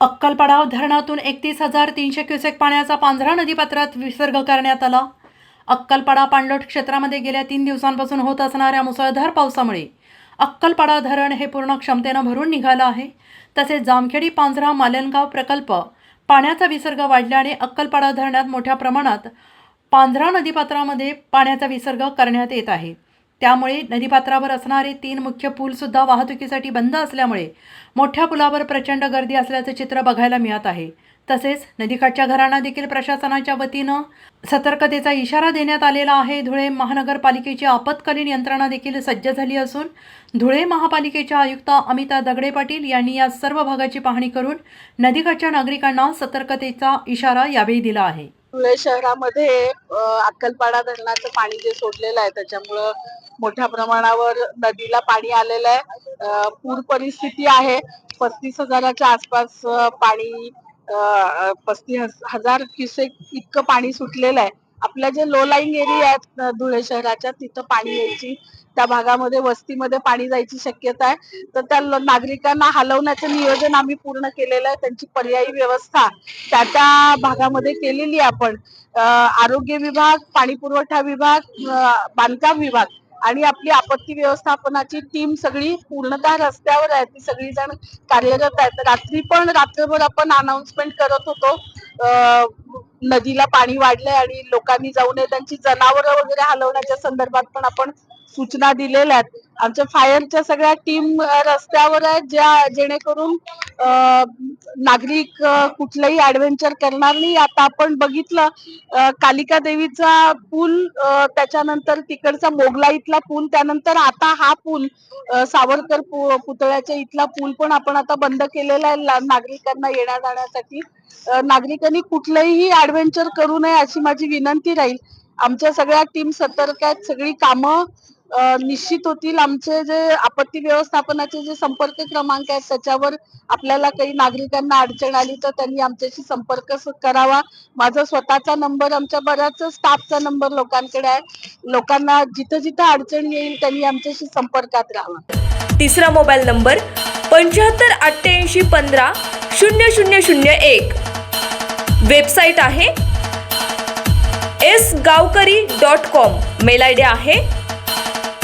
अक्कलपाडा धरणातून एकतीस हजार तीनशे क्युसेक पाण्याचा पांझरा नदीपात्रात विसर्ग करण्यात आला. अक्कलपाडा पाणलोट क्षेत्रामध्ये गेल्या तीन दिवसांपासून होत असणाऱ्या मुसळधार पावसामुळे अक्कलपाडा धरण हे पूर्ण क्षमतेनं भरून निघालं आहे. तसेच जामखेडी पांझरा मालनगाव प्रकल्प पाण्याचा विसर्ग वाढल्याने अक्कलपाडा धरणात मोठ्या प्रमाणात पांझरा नदीपात्रामध्ये पाण्याचा विसर्ग करण्यात येत आहे. त्यामुळे नदीपात्रावर असणारे तीन मुख्य पूलसुद्धा वाहतुकीसाठी बंद असल्यामुळे मोठ्या पुलावर प्रचंड गर्दी असल्याचे चित्र बघायला मिळत आहे. तसेच नदीकाठच्या घरांना देखील प्रशासनाच्या वतीनं सतर्कतेचा इशारा देण्यात आलेला आहे. धुळे महानगरपालिकेची आपत्कालीन यंत्रणा देखील सज्ज झाली असून धुळे महापालिकेच्या आयुक्त अमिता दगडे पाटील यांनी या सर्व भागाची पाहणी करून नदीकाठच्या नागरिकांना सतर्कतेचा इशारा यावेळी दिला आहे. धुळे शहरामध्ये अक्कलपाडा धरणाचं पाणी जे सोडलेलं आहे त्याच्यामुळं मोठ्या प्रमाणावर नदीला पाणी आलेलं आहे. पूर परिस्थिती आहे. पस्तीस हजाराच्या आसपास पाणी पस्तीस हजार क्युसेक इतकं पाणी सुटलेलं आहे. आपल्या जे लो लाईंग एरिया आहेत धुळे शहराच्या तिथं पाणी यायची त्या भागामध्ये वस्तीमध्ये पाणी जायची शक्यता आहे. तर त्या नागरिकांना हलवण्याचं नियोजन आम्ही पूर्ण केलेलं आहे. त्यांची पर्यायी व्यवस्था त्या त्या भागामध्ये केलेली आहे आपण. आरोग्य विभाग पाणी पुरवठा विभाग बांधकाम विभाग आणि आपली आपत्ती व्यवस्थापनाची टीम सगळी पूर्णतः रस्त्यावर आहे. ती सगळी जण कार्यरत आहेत. रात्री पण रात्रभर आपण अनाऊन्समेंट करत होतो. नदीला पाणी वाढलंय आणि लोकांनी जाऊ नये. त्यांची जनावरं वगैरे हलवण्याच्या संदर्भात पण आपण सूचना दिलेल्या आहेत. आमच्या फायरच्या सगळ्या टीम रस्त्यावर आहेत ज्या जेणेकरून नागरिक कुठलंही ऍडव्हेंचर करणार नाही. आता आपण बघितलं कालिका देवीचा पूल त्याच्यानंतर तिकडचा मोगला इथला पूल त्यानंतर आता हा पूल सावरकर पुतळ्याच्या इथला पूल पण आपण आता बंद केलेला आहे नागरिकांना येण्या जाण्यासाठी नागरिकांनी कुठलंही ऍडव्हेंचर करू नये अशी माझी विनंती राहील. आमच्या सगळ्या टीम सतर्क आहेत सगळी कामं निश्चित होतील. आमचे जे आपत्ती व्यवस्थापनाचे जे संपर्क क्रमांक आहेत त्याच्यावर आपल्याला काही नागरिकांना अडचण आली तर त्यांनी आमच्याशी संपर्क करावा. माझा स्वतःचा नंबर आमच्या बऱ्याच स्टाफचा नंबर लोकांकडे आहे. लोकांना जिथं जिथं अडचण येईल त्यांनी आमच्याशी संपर्कात राहावा. तिसरा मोबाईल नंबर पंच्याहत्तर अठ्ठ्याऐंशी पंधरा शून्य शून्य शून्य एक. वेबसाईट आहे S Gaonkari dot com. Mail I D आहे